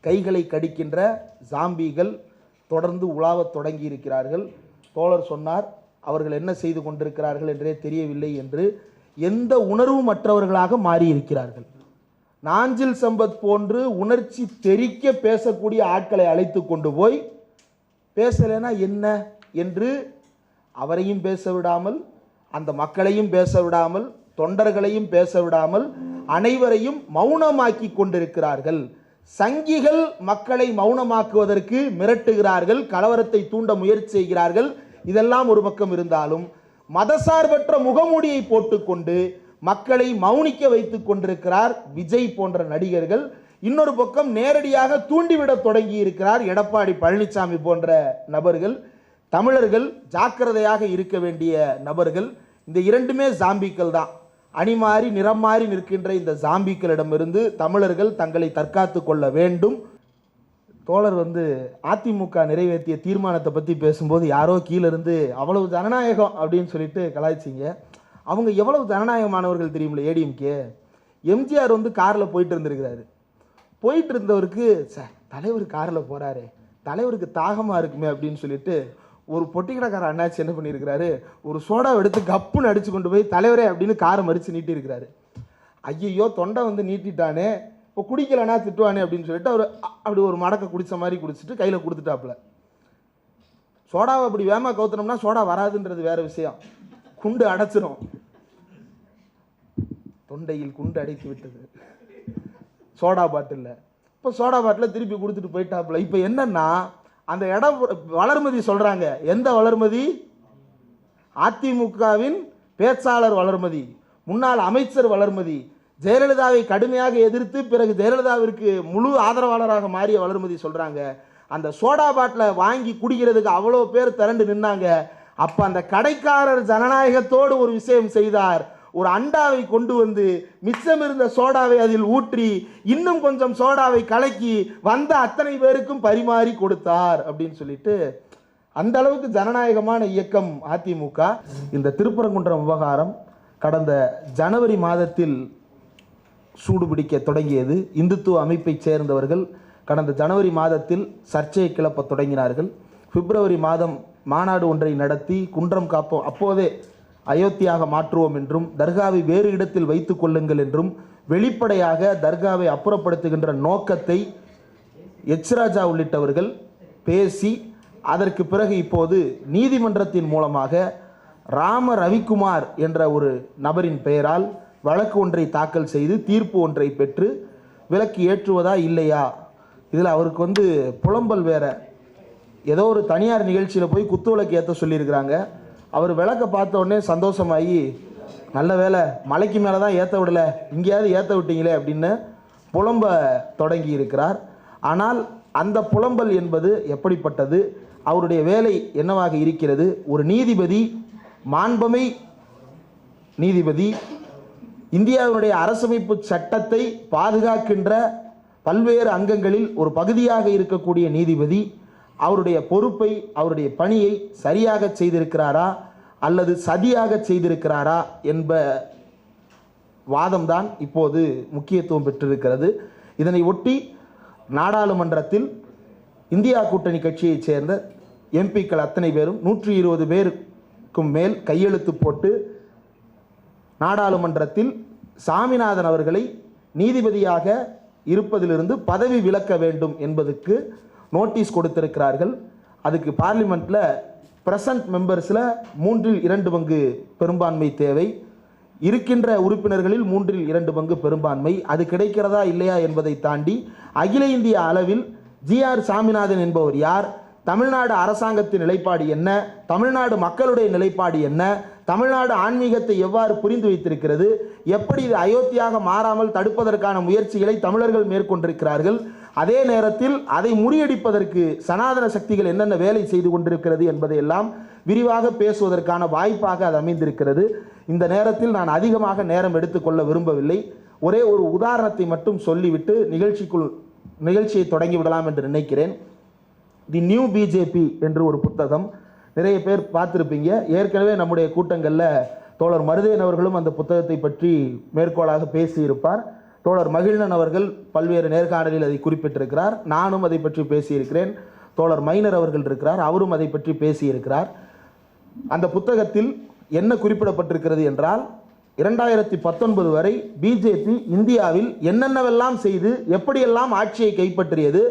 கைகளை கடிக்கின்ற ஜாம்பிகள் தொடர்ந்து உலாவத் தொடங்கி இருக்கிறார்கள் தோழர் சொன்னார் அவர்கள் என்ன செய்து கொண்டிருக்கிறார்கள் என்றே தெரியவில்லை என்று எந்த உணர்வும் மற்றவர்களாக மாறியிருக்கிறார்கள். நாஞ்சில் சம்பத் போன்று உணர்ச்சி தெறிக்க பேசக்கூடிய ஆட்களை அழைத்து கொண்டு போய் பேசலைன்னா என்ன? என்று அவரையும் பேச விடாமல் அந்த மக்களையும் பேச விடாமல் தொண்டர்களையும் பேச விடாமல் அனைவரையும் மௌனமாக்கி கொண்டிருக்கிறார்கள். சங்கிகள் மக்களை மௌனமாக்குவதற்கு மிரட்டுகிறார்கள் கலவரத்தை தூண்ட முயற்சி செய்கிறார்கள். இதெல்லாம் ஒரு பக்கம் இருந்தாலும் மதசார்பற்ற முகமூடியை போட்டுக்கொண்டு மக்களை மௌனிக்க வைத்துக் கொண்டிருக்கிறார் விஜய் போன்ற நடிகர்கள். இன்னொரு பக்கம் நேரடியாக தூண்டிவிட தொடங்கி இருக்கிறார் எடப்பாடி பழனிசாமி போன்ற நபர்கள். தமிழர்கள் ஜாக்கிரதையாக இருக்க வேண்டிய நபர்கள். இந்த இரண்டுமே ஜாம்பிக்கள் தான். அணி மாறி நிறம் மாறி நிற்கின்ற இந்த ஜாம்பிக்களிடமிருந்து தமிழர்கள் தங்களை தற்காத்து கொள்ள வேண்டும். தோழர் வந்து அதிமுக நிறைவேற்றிய தீர்மானத்தை பற்றி பேசும்போது யாரோ கீழேருந்து அவ்வளவு ஜனநாயகம் அப்படின்னு சொல்லிட்டு கலாய்ச்சிங்க. அவங்க எவ்வளவு ஜனநாயகமானவர்கள் தெரியுமில்ல ஏடிஎம்கே? எம்ஜிஆர் வந்து காரில் போயிட்டு இருந்திருக்கிறாரு. போயிட்டு இருந்தவருக்கு சார் தலைவர் காரில் போகிறாரு தலைவருக்கு தாகமாக இருக்குமே அப்படின்னு சொல்லிட்டு ஒரு பொட்டிக்கடைக்கார அண்ணாச்சி என்ன பண்ணியிருக்கிறாரு? ஒரு சோடாவை எடுத்து கப்புன்னு அடிச்சு கொண்டு போய் தலைவரே அப்படின்னு காரை மறித்து நீட்டியிருக்கிறாரு. ஐயையோ தொண்டை வந்து நீட்டிட்டானே. இப்போ குடிக்கலைன்னா திட்டுவானே அப்படின்னு சொல்லிட்டு அவர் அப்படி ஒரு மடக்கை குடித்த மாதிரி குடிச்சிட்டு கையில் கொடுத்துட்டாப்புல. சோடாவை அப்படி வேமா கவுத்துனோம்னா சோடா வராதுன்றது வேற விஷயம். குண்டு அடைச்சிரும். தொண்டையில் குண்டு அடைத்து விட்டது. சோடா பாட்டிலில். இப்போ சோடா பாட்டில் திருப்பி கொடுத்துட்டு போயிட்டாப்புல. இப்போ என்னன்னா அந்த இடம் வளர்மதி சொல்கிறாங்க எந்த வளர்மதி? அதிமுகவின் பேச்சாளர் வளர்மதி முன்னாள் அமைச்சர் வளர்மதி. ஜெயலலிதாவை கடுமையாக எதிர்த்து பிறகு ஜெயலலிதாவிற்கு முழு ஆதரவாளராக மாறிய வளர்மதி சொல்கிறாங்க அந்த சோடா பாட்டிலை வாங்கி குடிக்கிறதுக்கு அவ்வளோ பேர் திரண்டு நின்னாங்க. அப்போ அந்த கடைக்காரர் ஜனநாயகத்தோடு ஒரு விஷயம் செய்தார். ஒரு அண்டாவை கொண்டு வந்து மிச்சம் இருந்த சோடாவை அதில் ஊற்றி இன்னும் கொஞ்சம் சோடாவை கலக்கி வந்த அத்தனை பேருக்கும் பரிமாறி கொடுத்தார் அப்படின்னு சொல்லிட்டு அந்த அளவுக்கு ஜனநாயகமான இயக்கம் அதிமுக. இந்த திருப்பரங்குன்றம் விவகாரம் கடந்த ஜனவரி மாதத்தில் சூடுபிடிக்க தொடங்கியது. இந்துத்துவ அமைப்பைச் சேர்ந்தவர்கள் கடந்த ஜனவரி மாதத்தில் சர்ச்சையை கிளப்பத் தொடங்கினார்கள். பிப்ரவரி மாதம் மாநாடு ஒன்றை நடத்தி குன்றம் காப்போம். அப்போதே அயோத்தியாக மாற்றுவோம் என்றும் தர்காவை வேறு இடத்தில் வைத்து கொள்ளுங்கள் என்றும் வெளிப்படையாக தர்காவை அப்புறப்படுத்துகின்ற நோக்கத்தை எச்ராஜா உள்ளிட்டவர்கள் பேசி அதற்கு பிறகு இப்போது நீதிமன்றத்தின் மூலமாக ராம ரவிக்குமார் என்ற ஒரு நபரின் பெயரால் வழக்கு ஒன்றை தாக்கல் செய்து தீர்ப்பு ஒன்றை பெற்று விலக்கு ஏற்றுவதா இல்லையா? இதில் அவருக்கு வந்து புலம்பல் வேற. ஏதோ ஒரு தனியார் நிகழ்ச்சியில் போய் குத்து விளக்கு ஏற்ற சொல்லியிருக்கிறாங்க. அவர் விளக்க பார்த்த உடனே சந்தோஷமாகி நல்ல வேலை மலைக்கு மேலே தான் ஏற்ற விடலை. இங்கேயாவது ஏற்ற விட்டீங்களே அப்படின்னு புலம்ப தொடங்கி இருக்கிறார் ஆனால் அந்த புலம்பல் என்பது எப்படிப்பட்டது? அவருடைய வேலை என்னவாக இருக்கிறது? ஒரு நீதிபதி மாண்பமை நீதிபதி இந்தியாவினுடைய அரசமைப்பு சட்டத்தை பாதுகாக்கின்ற பல்வேறு அங்கங்களில் ஒரு பகுதியாக இருக்கக்கூடிய நீதிபதி அவருடைய பொறுப்பை அவருடைய பணியை சரியாக செய்திருக்கிறாரா அல்லது சதியாக செய்திருக்கிறாரா என்ப வாதம்தான் இப்போது முக்கியத்துவம் பெற்றிருக்கிறது. இதனை ஒட்டி நாடாளுமன்றத்தில் இந்தியா கூட்டணி கட்சியைச் சேர்ந்த எம்பிக்கள் அத்தனை பேரும் நூற்றி இருபது பேருக்கும் மேல் கையெழுத்து போட்டு நாடாளுமன்றத்தில் சாமிநாதன் அவர்களை நீதிபதியாக இருப்பதிலிருந்து பதவி விலக்க வேண்டும் என்பதற்கு நோட்டீஸ் கொடுத்திருக்கிறார்கள். அதுக்கு பார்லிமெண்ட்டில் ப்ரெசன்ட் மெம்பர்ஸில் மூன்றில் இரண்டு பங்கு பெரும்பான்மை தேவை. இருக்கின்ற உறுப்பினர்களில் மூன்றில் இரண்டு பங்கு பெரும்பான்மை. அது கிடைக்கிறதா இல்லையா என்பதை தாண்டி அகில இந்திய அளவில் ஜிஆர் சாமிநாதன் என்பவர் யார்? தமிழ்நாடு அரசாங்கத்தின் நிலைப்பாடு என்ன? தமிழ்நாடு மக்களுடைய நிலைப்பாடு என்ன? தமிழ்நாடு ஆன்மீகத்தை எவ்வாறு புரிந்து வைத்திருக்கிறது? எப்படி இது அயோத்தியாக மாறாமல் தடுப்பதற்கான முயற்சிகளை தமிழர்கள் மேற்கொண்டிருக்கிறார்கள்? அதே நேரத்தில் அதை முறியடிப்பதற்கு சனாதன சக்திகள் என்னென்ன வேலை செய்து கொண்டிருக்கிறது என்பதையெல்லாம் விரிவாக பேசுவதற்கான வாய்ப்பாக அது அமைந்திருக்கிறது. இந்த நேரத்தில் நான் அதிகமாக நேரம் எடுத்துக்கொள்ள விரும்பவில்லை. ஒரே ஒரு உதாரணத்தை மட்டும் சொல்லிவிட்டு நிகழ்ச்சிக்குள் நிகழ்ச்சியை தொடங்கி விடலாம் என்று நினைக்கிறேன். தி நியூ பிஜேபி என்று ஒரு புத்தகம். நிறைய பேர் பார்த்துருப்பீங்க. ஏற்கனவே நம்முடைய கூட்டங்களில் தோழர் மருதேன் அவர்களும் அந்த புத்தகத்தை பற்றி மேற்கோளாக பேசியிருப்பார். தோழர் மகிழ்நன் அவர்கள் பல்வேறு நேர்காணலில் அதை குறிப்பிட்டிருக்கிறார். நானும் அதை பற்றி பேசியிருக்கிறேன். தோழர் மைனர் அவர்கள் இருக்கிறார். அவரும் அதை பற்றி பேசியிருக்கிறார். அந்த புத்தகத்தில் என்ன குறிப்பிடப்பட்டிருக்கிறது என்றால் இரண்டாயிரத்தி பத்தொன்பது வரை பிஜேபி இந்தியாவில் என்னென்னவெல்லாம் செய்து எப்படியெல்லாம் ஆட்சியை கைப்பற்றியது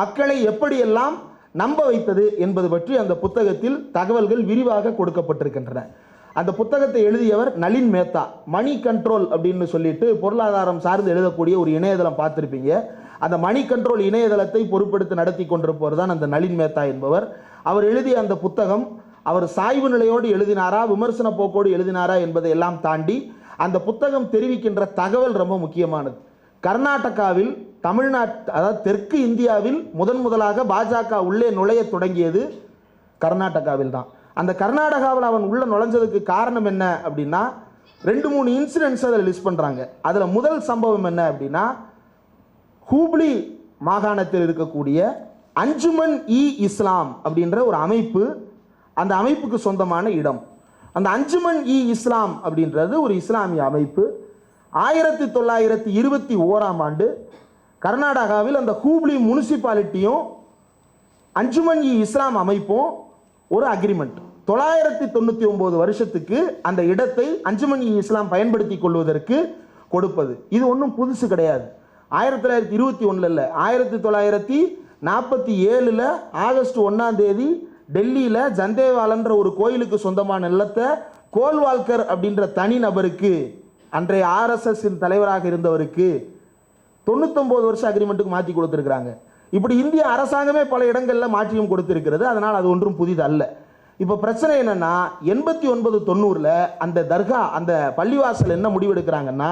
மக்களை எப்படியெல்லாம் நம்ப வைத்தது என்பது பற்றி அந்த புத்தகத்தில் தகவல்கள் விரிவாக கொடுக்கப்பட்டிருக்கின்றன. அந்த புத்தகத்தை எழுதியவர் நளின் மேத்தா. மணி கண்ட்ரோல் அப்படின்னு சொல்லிட்டு பொருளாதாரம் சார்ந்து எழுதக்கூடிய ஒரு இணையதளம் பார்த்துருப்பீங்க. அந்த மணி கண்ட்ரோல் இணையதளத்தை பொருட்படுத்தி நடத்தி கொண்டிருப்பவர் தான் அந்த நளின் மேத்தா என்பவர். அவர் எழுதிய அந்த புத்தகம் அவர் சாய்வு நிலையோடு எழுதினாரா விமர்சன போக்கோடு எழுதினாரா என்பதை எல்லாம் தாண்டி அந்த புத்தகம் தெரிவிக்கின்ற தகவல் ரொம்ப முக்கியமானது. கர்நாடகாவில் தமிழ்நாட் அதாவது தெற்கு இந்தியாவில் முதன் முதலாக பாஜக உள்ளே நுழைய தொடங்கியது கர்நாடகாவில் தான். அந்த கர்நாடகாவில் அவன் உள்ளே நுழைஞ்சதுக்கு காரணம் என்ன அப்படின்னா ரெண்டு மூணு இன்சிடென்ட்ஸ் அதில் லிஸ்ட் பண்ணுறாங்க அதில் முதல் சம்பவம் என்ன அப்படின்னா ஹூப்ளி மாகாணத்தில் இருக்கக்கூடிய அஞ்சுமன் இ இஸ்லாம் அப்படின்ற ஒரு அமைப்பு அந்த அமைப்புக்கு சொந்தமான இடம். அந்த அஞ்சுமன் இ இஸ்லாம் அப்படின்றது ஒரு இஸ்லாமிய அமைப்பு. ஆயிரத்தி தொள்ளாயிரத்தி இருபத்தி ஓராம் ஆண்டு கர்நாடகாவில் அந்த ஹூப்ளி முனிசிபாலிட்டியும் அஞ்சுமன் இ இஸ்லாம் அமைப்பும் ஒரு அக்ரிமெண்ட் தொள்ளாயிரத்தி தொண்ணூற்றி ஒம்பது வருஷத்துக்கு அந்த இடத்தை அஞ்சுமணி இஸ்லாம் பயன்படுத்தி கொள்வதற்கு கொடுப்பது. இது ஒன்றும் புதுசு கிடையாது. ஆயிரத்தி தொள்ளாயிரத்தி இருபத்தி ஒன்றில் இல்லை ஆயிரத்தி தொள்ளாயிரத்தி நாற்பத்தி ஏழில் ஆகஸ்ட் ஒன்றாம் தேதி டெல்லியில் ஜந்தேவாலன்ற ஒரு கோயிலுக்கு சொந்தமான நிலத்தை கோல்வால்கர் அப்படின்ற தனி நபருக்கு அன்றைய ஆர்எஸ்எஸ் தலைவராக இருந்தவருக்கு தொண்ணூத்தொம்பது வருஷம் அக்ரிமெண்ட்டுக்கு மாற்றி கொடுத்துருக்குறாங்க. இப்படி இந்திய அரசாங்கமே பல இடங்களில் மாற்றியும் கொடுத்திருக்கிறது. அதனால் அது ஒன்றும் புதிது அல்ல இப்போ பிரச்சனை என்னென்னா எண்பத்தி ஒன்பது தொண்ணூறில் அந்த தர்கா அந்த பள்ளிவாசல் என்ன முடிவெடுக்கிறாங்கன்னா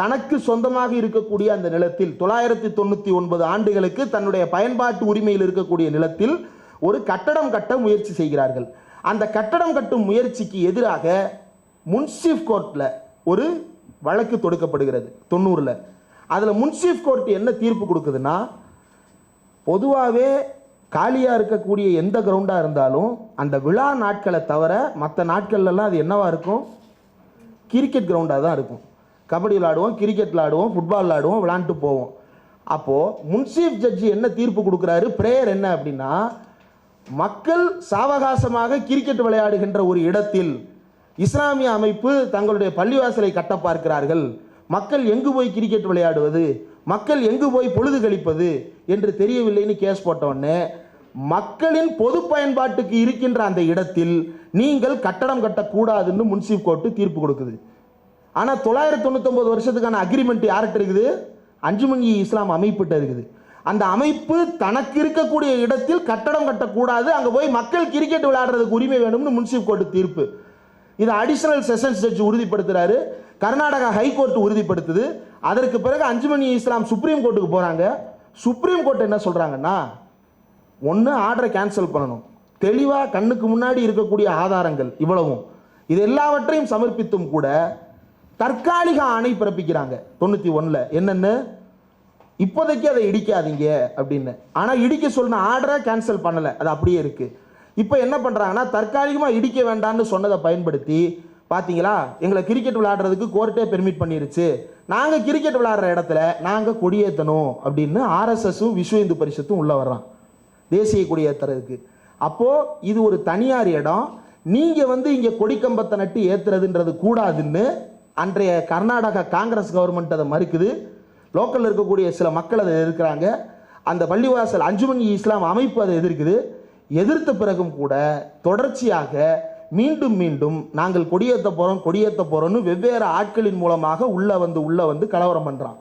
தனக்கு சொந்தமாக இருக்கக்கூடிய அந்த நிலத்தில் தொள்ளாயிரத்தி தொண்ணூற்றி ஒன்பது ஆண்டுகளுக்கு தன்னுடைய பயன்பாட்டு உரிமையில் இருக்கக்கூடிய நிலத்தில் ஒரு கட்டடம் கட்ட முயற்சி செய்கிறார்கள். அந்த கட்டடம் கட்டும் முயற்சிக்கு எதிராக முன்சிப் கோர்ட்டில் ஒரு வழக்கு தொடுக்கப்படுகிறது தொண்ணூறில். அதில் முன்சிப் கோர்ட் என்ன தீர்ப்பு கொடுக்குதுன்னா பொதுவாகவே காலியாக இருக்கக்கூடிய எந்த கிரவுண்டாக இருந்தாலும் அந்த விழா நாட்களை தவிர மற்ற நாட்கள்லாம் அது என்னவாக இருக்கும்? கிரிக்கெட் கிரவுண்டாக தான் இருக்கும். கபடி விளாடுவோம் கிரிக்கெட் விளாடுவோம் ஃபுட்பால் விளாடுவோம் விளாண்டுட்டு போவோம். அப்போது முன்சீஃப் ஜட்ஜி என்ன தீர்ப்பு கொடுக்குறாரு? ப்ரேயர் என்ன அப்படின்னா மக்கள் சாவகாசமாக கிரிக்கெட் விளையாடுகின்ற ஒரு இடத்தில் இஸ்லாமிய அமைப்பு தங்களுடைய பள்ளிவாசலை கட்ட பார்க்கிறார்கள் மக்கள் எங்கு போய் கிரிக்கெட் விளையாடுவது? மக்கள் எங்கு போய் பொழுது கழிப்பது என்று தெரியவில்லைன்னு கேஸ் போட்டோடனே மக்களின் பொது பயன்பாட்டுக்கு இருக்கின்ற அந்த இடத்தில் நீங்கள் கட்டடம் கட்டக்கூடாதுன்னு முன்சிப் கோர்ட்டு தீர்ப்பு கொடுக்குது. ஆனால் தொள்ளாயிரத்தி தொண்ணூத்தொம்பது வருஷத்துக்கான அக்ரிமெண்ட் யார்கிட்ட இருக்குது? அஞ்சுமணி இஸ்லாம் அமைப்பிட்ட இருக்குது. அந்த அமைப்பு தனக்கு இருக்கக்கூடிய இடத்தில் கட்டடம் கட்டக்கூடாது அங்கே போய் மக்கள் கிரிக்கெட் விளையாடுறதுக்கு உரிமை வேணும்னு முன்சிப் கோர்ட்டு தீர்ப்பு. இது அடிஷனல் செஷன்ஸ் ஜட்ஜ் உறுதிப்படுத்துகிறாரு கர்நாடகா ஹைகோர்ட் உறுதிப்படுத்துது. அதற்கு பிறகு அஞ்சுமணி இஸ்லாம் சுப்ரீம் கோர்ட்டுக்கு போகிறாங்க சுப்ரீம் கோர்ட் என்ன சொல்கிறாங்கன்னா ஒன்று ஆர்டரை கேன்சல் பண்ணணும். தெளிவாக கண்ணுக்கு முன்னாடி இருக்கக்கூடிய ஆதாரங்கள் இவ்வளவும். இது எல்லாவற்றையும் சமர்ப்பித்தும் கூட தற்காலிக ஆணை பிறப்பிக்கிறாங்க. தொண்ணூற்றி ஒன்றில் என்னென்னு? இப்போதைக்கு அதை இடிக்காதீங்க அப்படின்னு. ஆனால் இடிக்க சொன்ன ஆர்டரை கேன்சல் பண்ணலை. அது அப்படியே இருக்குது இப்போ என்ன பண்ணுறாங்கன்னா தற்காலிகமாக இடிக்க வேண்டாம்னு சொன்னதை பயன்படுத்தி பார்த்தீங்களா எங்களை கிரிக்கெட் விளையாடுறதுக்கு கோர்ட்டே பெர்மிட் பண்ணிருச்சு. நாங்கள் கிரிக்கெட் விளையாடுற இடத்துல நாங்கள் கொடியேற்றணும் அப்படின்னு ஆர்எஸ்எஸும் விஸ்வ இந்து பரிஷத்தும் உள்ளே வர்றான். தேசிய கொடியேற்றுறதுக்கு அப்போது இது ஒரு தனியார் இடம். நீங்கள் வந்து இங்கே கொடிக்கம்பத்தை நட்டு ஏற்றுறதுன்றது கூடாதுன்னு அன்றைய கர்நாடகா காங்கிரஸ் கவர்மெண்ட் அதை மறுக்குது. லோக்கலில் இருக்கக்கூடிய சில மக்கள் அதை எதிர்க்கிறாங்க. அந்த பள்ளிவாசல் அஞ்சுமணி இஸ்லாம் அமைப்பு அதை எதிர்க்குது. எதிர்த்த பிறகும் கூட தொடர்ச்சியாக மீண்டும் மீண்டும் நாங்கள் கொடியேற்ற போகிறோம் கொடியேற்ற போகிறோம்னு வெவ்வேறு ஆட்களின் மூலமாக உள்ளே வந்து உள்ளே வந்து கலவரம் பண்ணுறான்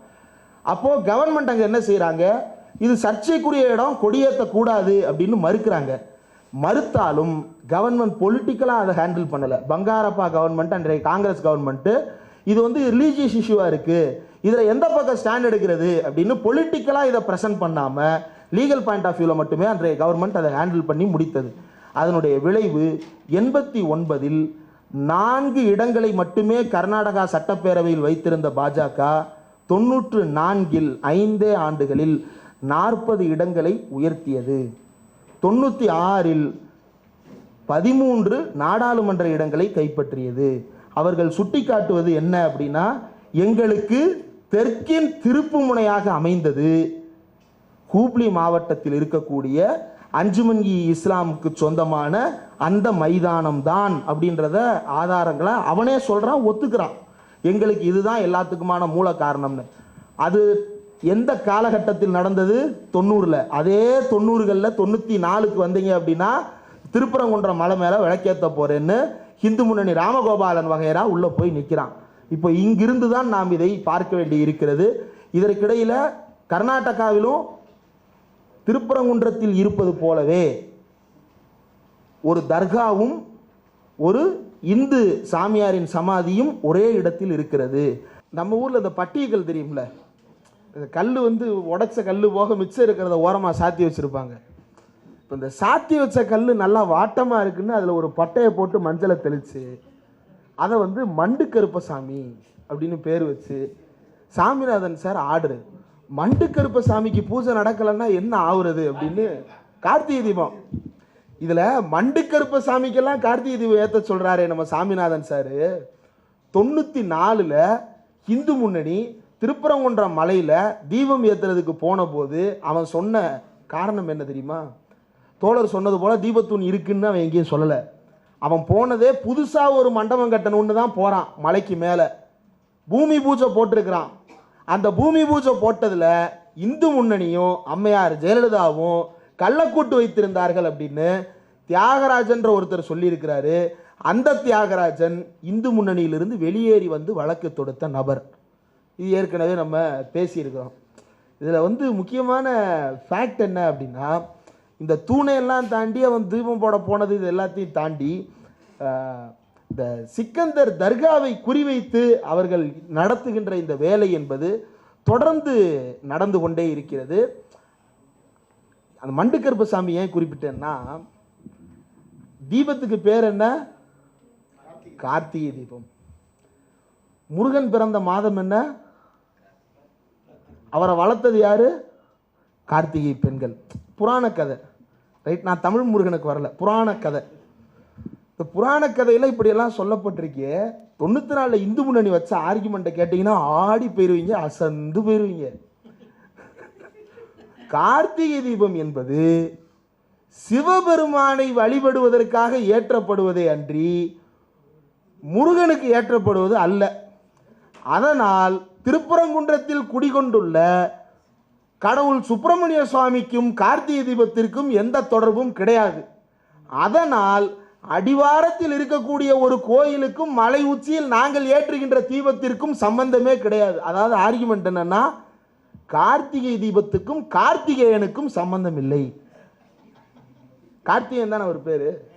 அப்போது கவர்மெண்ட் அங்கே என்ன செய்கிறாங்க இது சர்ச்சைக்குரிய இடம் கொடியேற்றக்கூடாது அப்படின்னு மறுக்கிறாங்க. மறுத்தாலும் கவர்மெண்ட் பொலிட்டிக்கலாக அதை ஹேண்டில் பண்ணலை. பங்காரப்பா கவர்மெண்ட் அன்றைய காங்கிரஸ் கவர்மெண்ட்டு இது வந்து ரிலீஜியஸ் இஷ்யூவாக இருக்குது இதில் எந்த பக்கம் ஸ்டாண்ட் எடுக்கிறது அப்படின்னு பொலிட்டிக்கலாக இதை ப்ரெசென்ட் பண்ணாமல் லீகல் பாயிண்ட் ஆஃப் வியூவில் மட்டுமே அன்றைய கவர்மெண்ட் அதை ஹேண்டில் பண்ணி முடித்தது. அதனுடைய விளைவு எண்பத்தி ஒன்பதில் நான்கு இடங்களை மட்டுமே கர்நாடகா சட்டப்பேரவையில் வைத்திருந்த பாஜக தொன்னூற்று நான்கில் ஐந்தே ஆண்டுகளில் நாற்பது இடங்களை உயர்த்தியது. தொண்ணூற்றி ஆறில் பதிமூன்று நாடாளுமன்ற இடங்களை கைப்பற்றியது. அவர்கள் சுட்டிக்காட்டுவது என்ன அப்படின்னா எங்களுக்கு தெற்கின் திருப்பு முனையாக அமைந்தது. ஹூப்ளி மாவட்டத்தில் இருக்கக்கூடிய அஞ்சுமன்கி இஸ்லாமுக்கு சொந்தமான அந்த மைதானம் தான் அப்படின்றத ஆதாரங்களை அவனே சொல்கிறான் ஒத்துக்கிறான். எங்களுக்கு இதுதான் எல்லாத்துக்குமான மூல காரணம்னு. அது எந்த காலகட்டத்தில் நடந்தது? தொண்ணூறில். அதே தொண்ணூறுகளில் தொண்ணூற்றி நாலுக்கு வந்தீங்க அப்படின்னா திருப்பரங்குன்றம் மலை மேலே விளக்கேற்ற போகிறேன்னு ஹிந்து முன்னணி ராமகோபாலன் வகையரா உள்ளே போய் நிற்கிறான் இப்போ இங்கிருந்து தான் நாம் இதை பார்க்க வேண்டி இருக்கிறது இதற்கிடையில் கர்நாடகாவிலும் திருப்பரங்குன்றத்தில் இருப்பது போலவே ஒரு தர்காவும் ஒரு இந்து சாமியாரின் சமாதியும் ஒரே இடத்தில் இருக்கிறது. நம்ம ஊரில் இந்த பட்டியல் தெரியும்ல? இந்த கல் வந்து உடச்ச கல் போக மிச்சம் இருக்கிறத ஓரமாக சாத்தி வச்சுருப்பாங்க. இப்போ இந்த சாத்தி வச்ச கல் நல்லா வாட்டமாக இருக்குன்னு அதில் ஒரு பட்டையை போட்டு மஞ்சளை தெளித்து அதை வந்து மண்டு கருப்பசாமி அப்படின்னு பேர் வச்சு சாமிநாதன் சார் ஆடுறது. மண்டு கருப்பசாமிக்கு பூஜை நடக்கலைன்னா என்ன ஆகுறது அப்படின்னு கார்த்திகை தீபம். இதில் மண்டு கருப்பசாமிக்கெல்லாம் கார்த்திகை தீபம் ஏற்ற சொல்கிறாரே நம்ம சாமிநாதன் சார். தொண்ணூற்றி நாலில் இந்து முன்னணி திருப்பரங்குன்றம் மலையில் தீபம் ஏற்றுறதுக்கு போன போது அவன் சொன்ன காரணம் என்ன தெரியுமா? தோழர் சொன்னது போல் தீபத்தூண் இருக்குன்னு அவன் எங்கேயும் சொல்லலை. அவன் போனதே புதுசாக ஒரு மண்டபம் கட்டணும்னு தான் போகிறான் மலைக்கு மேலே. பூமி பூஜை போட்டிருக்கிறான். அந்த பூமி பூஜை போட்டதில் இந்து முன்னணியும் அம்மையார் ஜெயலலிதாவும் கள்ளக்கூட்டு வைத்திருந்தார்கள் அப்படின்னு தியாகராஜன்ற ஒருத்தர் சொல்லியிருக்கிறாரு. அந்த தியாகராஜன் இந்து முன்னணியிலிருந்து வெளியேறி வந்து வழக்கு தொடுத்த நபர். இது ஏற்கனவே நம்ம பேசியிருக்கிறோம். இதில் வந்து முக்கியமான ஃபேக்ட் என்ன அப்படின்னா இந்த தூணையெல்லாம் தாண்டி அவன் தீபம் போட போனது இது எல்லாத்தையும் தாண்டி இந்த சிக்கந்தர் தர்காவை குறிவைத்து அவர்கள் நடத்துகின்ற இந்த வேலை என்பது தொடர்ந்து நடந்து கொண்டே இருக்கிறது. அந்த மண்டுக்கருப்பு சாமி ஏன் குறிப்பிட்டேன்னா தீபத்துக்கு பேர் என்ன? கார்த்திகை தீபம். முருகன் பிறந்த மாதம் என்ன? அவரை வளர்த்தது யாரு? கார்த்திகை பெண்கள். புராண கதை ரைட் நான் தமிழ் முருகனுக்கு வரல. புராண கதை இந்த புராண கதையில இப்படியெல்லாம் சொல்லப்பட்டிருக்கே. தொண்ணூத்தி நாலில் இந்து முன்னணி வச்ச ஆர்குமெண்ட்டை கேட்டிங்கன்னா ஆடி போயிருவீங்க அசந்து போயிருவீங்க. கார்த்திகை தீபம் என்பது சிவபெருமானை வழிபடுவதற்காக ஏற்றப்படுவதே அன்றி முருகனுக்கு ஏற்றப்படுவது அல்ல. அதனால் திருப்பரங்குன்றத்தில் குடிகொண்டுள்ள கடவுள் சுப்பிரமணிய சுவாமிக்கும் கார்த்திகை தீபத்திற்கும் எந்த தொடர்பும் கிடையாது. அதனால் அடிவாரத்தில் இருக்கக்கூடிய ஒரு கோயிலுக்கும் மலை உச்சியில் நாங்கள் ஏற்றுகின்ற தீபத்திற்கும் சம்பந்தமே கிடையாது. அதாவது ஆர்குமெண்ட் என்னன்னா கார்த்திகை தீபத்துக்கும் கார்த்திகேயனுக்கும் சம்பந்தம் இல்லை. கார்த்திகேயன் தானே அவர் பேரு?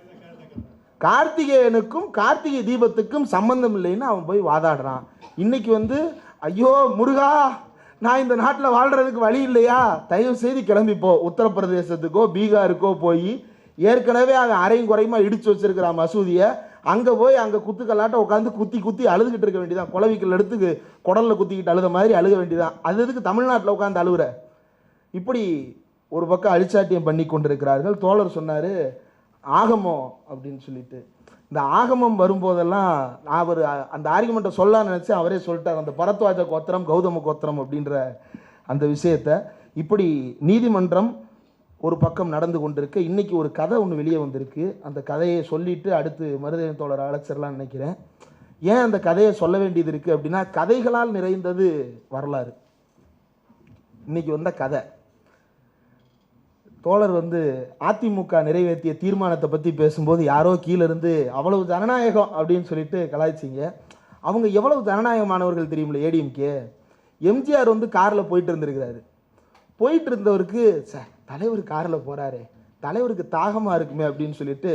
கார்த்திகேயனுக்கும் கார்த்திகை தீபத்துக்கும் சம்பந்தம் இல்லைன்னு அவன் போய் வாதாடுறான். இன்னைக்கு வந்து ஐயோ முருகா நான் இந்த நாட்டில் வாழ்கிறதுக்கு வழி இல்லையா? தயவு செய்து கிளம்பிப்போ. உத்தரப்பிரதேசத்துக்கோ பீகாருக்கோ போய் ஏற்கனவே அவன் அரையும் குறையுமா இடித்து வச்சுருக்கிறான் மசூதியை? அங்கே போய் அங்கே குத்துக்கல்லாட்ட உட்காந்து குத்தி குத்தி அழுதுகிட்டு இருக்க வேண்டியதான் குலவிக்கல் எடுத்து குடலில் குத்திக்கிட்டு அழுத மாதிரி அழுக வேண்டியதான் அது எதுக்கு தமிழ்நாட்டில் உட்காந்து அழுகுற இப்படி ஒரு பக்கம் அழிச்சாட்டியம் பண்ணி கொண்டிருக்கிறார்கள். தோழர் சொன்னார் ஆகமம் அப்படின்னு சொல்லிட்டு. இந்த ஆகமம் வரும்போதெல்லாம் நான் அவர் அந்த ஆர்குமெண்ட்டை சொல்லலாம்னு நினச்சி அவரே சொல்லிட்டார். அந்த பரத்வாஜ கோத்திரம் கௌதம கோத்திரம் அப்படின்ற அந்த விஷயத்தை. இப்படி நீதிமன்றம் ஒரு பக்கம் நடந்து கொண்டிருக்கு. இன்றைக்கி ஒரு கதை ஒன்று வெளியே வந்திருக்கு. அந்த கதையை சொல்லிவிட்டு அடுத்து மருதயத்தோழர் தோழர் அழைச்சிடலாம்னு நினைக்கிறேன். ஏன் அந்த கதையை சொல்ல வேண்டியது இருக்குது அப்படின்னா கதைகளால் நிறைந்தது வரலாறு. இன்றைக்கி வந்த கதை. தோழர் வந்து அதிமுக நிறைவேற்றிய தீர்மானத்தை பற்றி பேசும்போது யாரோ கீழேருந்து அவ்வளவு ஜனநாயகம் அப்படின்னு சொல்லிட்டு கலாய்ச்சிங்க. அவங்க எவ்வளவு ஜனநாயகமானவர்கள் தெரியுமில்ல ஏடிஎம்கே. எம்ஜிஆர் வந்து காரில் போயிட்டு இருந்திருக்கிறாரு. போயிட்டு இருந்தவருக்கு சார் தலைவர் காரில் போகிறாரு தலைவருக்கு தாகமாக இருக்குமே அப்படின்னு சொல்லிட்டு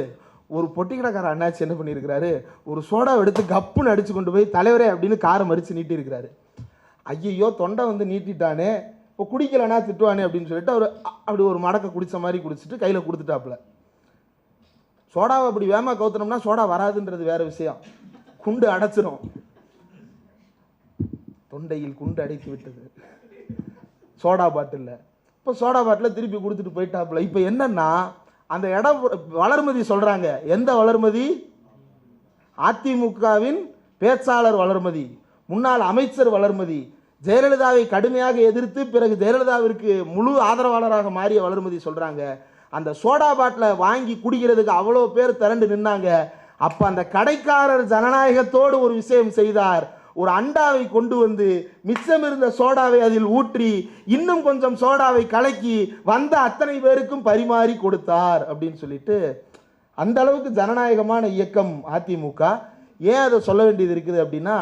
ஒரு பொட்டிக்கடைக்கார அண்ணாச்சி என்ன பண்ணியிருக்கிறாரு? ஒரு சோடாவை எடுத்து கப்புன்னு அடிச்சு கொண்டு போய் தலைவரே அப்படின்னு காரை மறித்து நீட்டியிருக்கிறாரு. ஐயையோ தொண்டை வந்து நீட்டிட்டானே இப்போ குடிக்கலைன்னா திட்டுவானே அப்படின்னு சொல்லிட்டு அவர் அப்படி ஒரு மடக்கை குடித்த மாதிரி குடிச்சிட்டு கையில் கொடுத்துட்டாப்புல. சோடாவை அப்படி வேமா கவுத்துனோம்னா சோடா வராதுன்றது வேற விஷயம். குண்டு அடைச்சிரும். தொண்டையில் குண்டு அடைத்து விட்டது. சோடா பாட்டிலில். இப்போ சோடா பாட்டில் திருப்பி கொடுத்துட்டு போயிட்டாப்புல. இப்போ என்னென்னா அந்த இடம் வளர்மதி சொல்கிறாங்க எந்த வளர்மதி? அதிமுகவின் பேச்சாளர் வளர்மதி முன்னாள் அமைச்சர் வளர்மதி. ஜெயலலிதாவை கடுமையாக எதிர்த்து பிறகு ஜெயலலிதாவிற்கு முழு ஆதரவாளராக மாறிய வளர்மதி சொல்கிறாங்க அந்த சோடா பாட்டில் வாங்கி குடிக்கிறதுக்கு அவ்வளோ பேர் திரண்டு நின்னாங்க. அப்போ அந்த கடைக்காரர் ஜனநாயகத்தோடு ஒரு விஷயம் செய்தார். ஒரு அண்டாவை கொண்டு வந்து மிச்சம் இருந்த சோடாவை அதில் ஊற்றி இன்னும் கொஞ்சம் சோடாவை கலக்கி வந்த அத்தனை பேருக்கும் பரிமாறி கொடுத்தார் அப்படின்னு சொல்லிட்டு அந்த அளவுக்கு ஜனநாயகமான இயக்கம் அதிமுக. ஏன் அதை சொல்ல வேண்டியது இருக்குது அப்படின்னா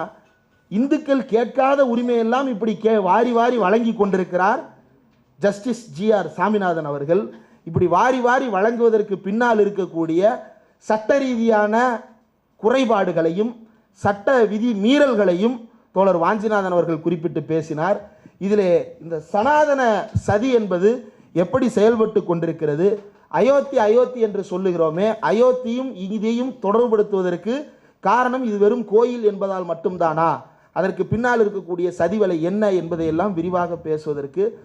இந்துக்கள் கேட்காத உரிமையெல்லாம் இப்படி கே வாரி வாரி வழங்கி கொண்டிருக்கிறார் ஜஸ்டிஸ் ஜிஆர் சாமிநாதன் அவர்கள். இப்படி வாரி வாரி வழங்குவதற்கு பின்னால் இருக்கக்கூடிய சட்ட ரீதியான குறைபாடுகளையும் சட்ட விதி மீறல்களையும் தோழர் வாஞ்சிநாதன் அவர்கள் குறிப்பிட்டு பேசினார். இதிலே இந்த சனாதன சதி என்பது எப்படி செயல்பட்டு கொண்டிருக்கிறது அயோத்தி அயோத்தி என்று சொல்லுகிறோமே அயோத்தியும் இதையும் தொடர்புபடுத்துவதற்கு காரணம் இது வெறும் கோயில் என்பதால் மட்டும்தானா? அதற்கு பின்னால் இருக்கக்கூடிய சதிவலை என்ன என்பதையெல்லாம் விரிவாக பேசுவதற்கு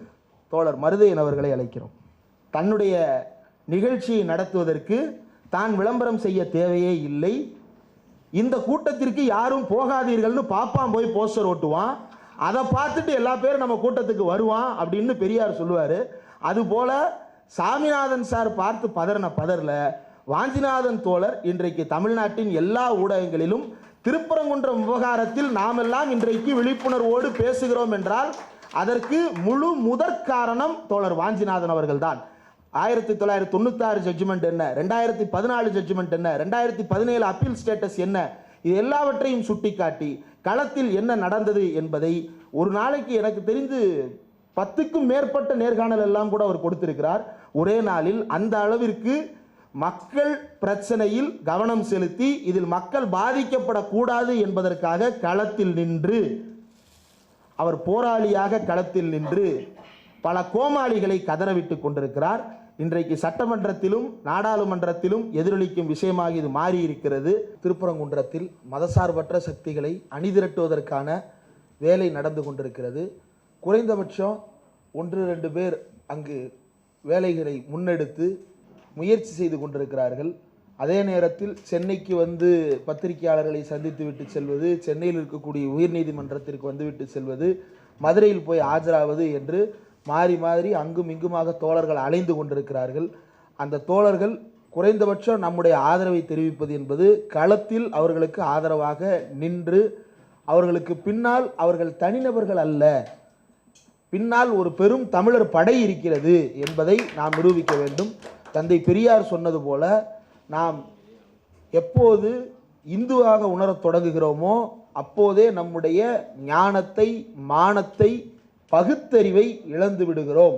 தோழர் மருதையன் அவர்களை அழைக்கிறோம். தன்னுடைய நிகழ்ச்சியை நடத்துவதற்கு தான் விளம்பரம் செய்ய தேவையே இல்லை. இந்த கூட்டத்திற்கு யாரும் போகாதீர்கள்னு பாப்பான் போய் போஸ்டர் ஓட்டுவான். அதை பார்த்துட்டு எல்லா பேரும் நம்ம கூட்டத்துக்கு வருவான் அப்படின்னு பெரியார் சொல்லுவார். அதுபோல் சாமிநாதன் சார் பார்த்து பதறின பதறல வாஞ்சிநாதன் தோழர் இன்றைக்கு தமிழ்நாட்டின் எல்லா ஊடகங்களிலும் திருப்பரங்குன்றம் விவகாரத்தில் நாமெல்லாம் இன்றைக்கு விழிப்புணர்வோடு பேசுகிறோம் என்றால் அதற்கு முழு முதற் காரணம் தோழர் வாஞ்சிநாதன் அவர்கள்தான். ஆயிரத்தி தொள்ளாயிரத்தி தொண்ணூத்தாறு ஜட்ஜ்மெண்ட் என்ன? ரெண்டாயிரத்தி பதினாலு ஜட்ஜ்மெண்ட் என்ன? ரெண்டாயிரத்தி பதினேழு அப்பீல் ஸ்டேட்டஸ் என்ன? இது எல்லாவற்றையும் சுட்டிக்காட்டி களத்தில் என்ன நடந்தது என்பதை ஒரு நாளைக்கு எனக்கு தெரிந்து பத்துக்கும் மேற்பட்ட நேர்காணல் எல்லாம் கூட அவர் கொடுத்திருக்கிறார். ஒரே நாளில் அந்த அளவிற்கு மக்கள் பிரச்சனையில் கவனம் செலுத்தி இதில் மக்கள் பாதிக்கப்படக்கூடாது என்பதற்காக களத்தில் நின்று அவர் போராளியாக களத்தில் நின்று பல கோமாளிகளை கதறவிட்டு கொண்டிருக்கிறார். இன்றைக்கு சட்டமன்றத்திலும் நாடாளுமன்றத்திலும் எதிரொலிக்கும் விஷயமாக இது மாறி இருக்கிறது திருப்பரங்குன்றத்தில் மதசார்பற்ற சக்திகளை அணிதிரட்டுவதற்கான வேலை நடந்து கொண்டிருக்கிறது. குறைந்தபட்சம் ஒன்று ரெண்டு பேர் அங்கு வேலைகளை முன்னெடுத்து முயற்சி செய்து கொண்டிருக்கிறார்கள். அதே நேரத்தில் சென்னைக்கு வந்து பத்திரிகையாளர்களை சந்தித்து விட்டு செல்வது சென்னையில் இருக்கக்கூடிய உயர்நீதிமன்றத்திற்கு வந்துவிட்டு செல்வது மதுரையில் போய் ஆஜராவது என்று மாறி மாறி அங்கும் இங்குமாக தோழர்கள் அலைந்து கொண்டிருக்கிறார்கள். அந்த தோழர்கள் குறைந்தபட்சம் நம்முடைய ஆதரவை தெரிவிப்பது என்பது களத்தில் அவர்களுக்கு ஆதரவாக நின்று அவர்களுக்கு பின்னால் அவர்கள் தனிநபர்கள் அல்ல. பின்னால் ஒரு பெரும் தமிழர் படை இருக்கிறது என்பதை நாம் நிரூபிக்க வேண்டும். தந்தை பெரியார் சொன்னது போல நாம் எப்போது இந்துவாக உணரத் தொடங்குகிறோமோ அப்போதே நம்முடைய ஞானத்தை மானத்தை பகுத்தறிவை இழந்து விடுகிறோம்.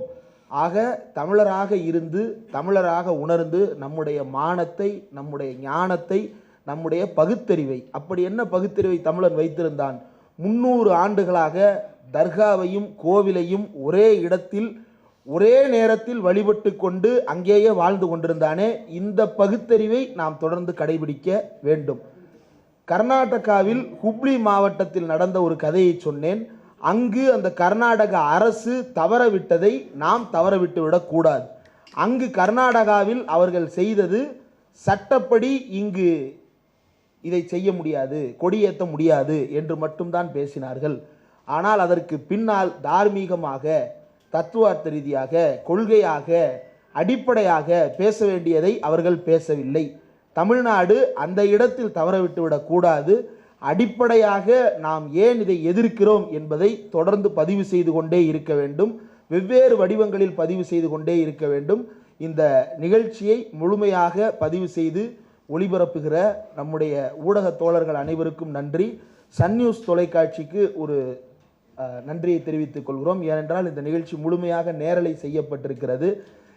ஆக தமிழராக இருந்து தமிழராக உணர்ந்து நம்முடைய மானத்தை நம்முடைய ஞானத்தை நம்முடைய பகுத்தறிவை அப்படி என்ன பகுத்தறிவை தமிழன் வைத்திருந்தான்? முன்னூறு ஆண்டுகளாக தர்காவையும் கோவிலையும் ஒரே இடத்தில் ஒரே நேரத்தில் வழிபட்டு கொண்டு அங்கேயே வாழ்ந்து கொண்டிருந்தானே? இந்த பகுத்தறிவை நாம் தொடர்ந்து கடைபிடிக்க வேண்டும். கர்நாடகாவில் ஹுப்ளி மாவட்டத்தில் நடந்த ஒரு கதையை சொன்னேன். அங்கு அந்த கர்நாடக அரசு தவறவிட்டதை நாம் தவறவிட்டு விடக்கூடாது. அங்கு கர்நாடகாவில் அவர்கள் செய்தது சட்டப்படி இங்கு இதை செய்ய முடியாது கொடியேற்ற முடியாது என்று மட்டும்தான் பேசினார்கள். ஆனால் அதற்கு பின்னால் தார்மீகமாக தத்துவார்த்த ரீதியாக கொள்கையாக அடிப்படையாக பேச வேண்டியதை அவர்கள் பேசவில்லை. தமிழ்நாடு அந்த இடத்தில் தவறவிட்டு விடக்கூடாது. அடிப்படையாக நாம் ஏன் இதை எதிர்க்கிறோம் என்பதை தொடர்ந்து பதிவு செய்து கொண்டே இருக்க வேண்டும். வெவ்வேறு வடிவங்களில் பதிவு செய்து கொண்டே இருக்க வேண்டும். இந்த நிகழ்ச்சியை முழுமையாக பதிவு செய்து ஒளிபரப்புகிற நம்முடைய ஊடக தோழர்கள் அனைவருக்கும் நன்றி. சன் நியூஸ் தொலைக்காட்சிக்கு ஒரு நன்றியை தெரிவித்துக் கொள்கிறோம். ஏனென்றால் இந்த நிகழ்ச்சி முழுமையாக நேரலை செய்யப்பட்டிருக்கிறது.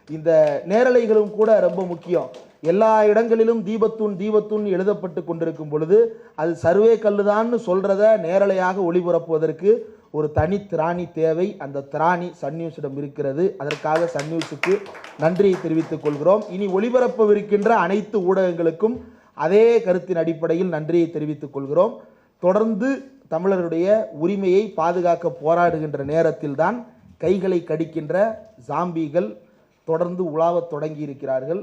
இந்த நேரலைகளும் கூட ரொம்ப முக்கியம். எல்லா இடங்களிலும் தீபத்தூண் தீபத்தூண் எழுதப்பட்டு கொண்டிருக்கும் பொழுது அது சர்வே கல்லுதான்னு சொல்கிறத நேரலையாக ஒளிபரப்புவதற்கு ஒரு தனி திராணி தேவை. அந்த திராணி சன் நியூஸிடம் இருக்கிறது. அதற்காக சன் நியூஸுக்கு நன்றியை தெரிவித்துக் கொள்கிறோம். இனி ஒளிபரப்பவிருக்கின்ற அனைத்து ஊடகங்களுக்கும் அதே கருத்தின் அடிப்படையில் நன்றியை தெரிவித்துக் கொள்கிறோம். தொடர்ந்து தமிழருடைய உரிமையை பாதுகாக்க போராடுகின்ற நேரத்தில்தான் கைகளை கடிக்கின்ற ஜாம்பிகள் தொடர்ந்து உலாவத் தொடங்கி இருக்கிறார்கள்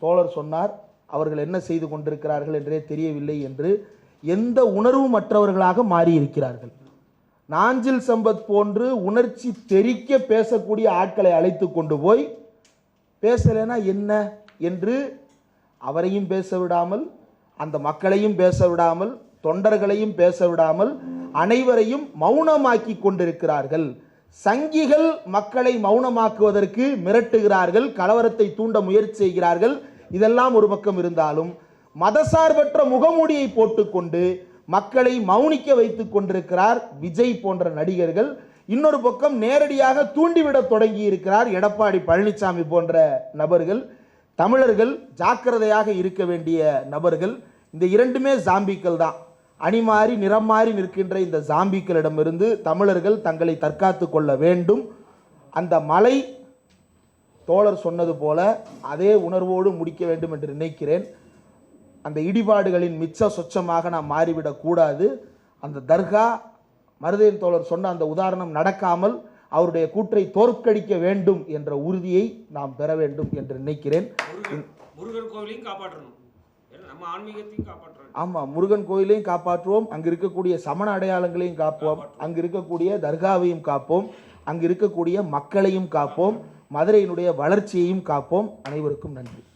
தோழர் சொன்னார் அவர்கள் என்ன செய்து கொண்டிருக்கிறார்கள் என்றே தெரியவில்லை என்று எந்த உணர்வும் மற்றவர்களாக மாறியிருக்கிறார்கள். நாஞ்சில் சம்பத் போன்று உணர்ச்சி தெறிக்க பேசக்கூடிய ஆட்களை அழைத்து கொண்டு போய் பேசலைன்னா என்ன? என்று அவரையும் பேச விடாமல் அந்த மக்களையும் பேச விடாமல் தொண்டர்களையும் பேச விடாமல் அனைவரையும் மௌனமாக்கி கொண்டிருக்கிறார்கள். சங்கிகள் மக்களை மௌனமாக்குவதற்கு மிரட்டுகிறார்கள் கலவரத்தை தூண்ட முயற்சி செய்கிறார்கள். இதெல்லாம் ஒரு பக்கம் இருந்தாலும் மதசார்பற்ற முகமூடியை போட்டுக்கொண்டு மக்களை மௌனிக்க வைத்துக் கொண்டிருக்கிறார் விஜய் போன்ற நடிகர்கள். இன்னொரு பக்கம் நேரடியாக தூண்டிவிடத் தொடங்கி இருக்கிறார் எடப்பாடி பழனிசாமி போன்ற நபர்கள். தமிழர்கள் ஜாக்கிரதையாக இருக்க வேண்டிய நபர்கள். இந்த இரண்டுமே ஜாம்பிக்கள் தான். அணி மாறி நிறம் மாறி நிற்கின்ற இந்த ஜாம்பிக்களிடமிருந்து தமிழர்கள் தங்களை தற்காத்து கொள்ள வேண்டும். அந்த மலை தோழர் சொன்னது போல அதே உணர்வோடு முடிக்க வேண்டும் என்று நினைக்கிறேன். அந்த இடிபாடுகளின் மிச்ச சொச்சமாக நாம் மாறிவிடக் கூடாது. அந்த தர்கா மருதையன் தோழர் சொன்ன அந்த உதாரணம் நடக்காமல் அவருடைய கூற்றை தோற்கடிக்க வேண்டும் என்ற உறுதியை நாம் பெற வேண்டும் என்று நினைக்கிறேன். முருகன் கோவிலையும் காப்பாற்றணும். ஏன்னா நம்ம ஆன்மீகத்தையும் காப்பாற்றணும். ஆமாம் முருகன் கோயிலையும் காப்பாற்றுவோம். அங்கு இருக்கக்கூடிய சமண அடையாளங்களையும் காப்போம். அங்கு இருக்கக்கூடிய தர்காவையும் காப்போம். அங்கு இருக்கக்கூடிய மக்களையும் காப்போம். மதுரையினுடைய வளர்ச்சியையும் காப்போம். அனைவருக்கும் நன்றி.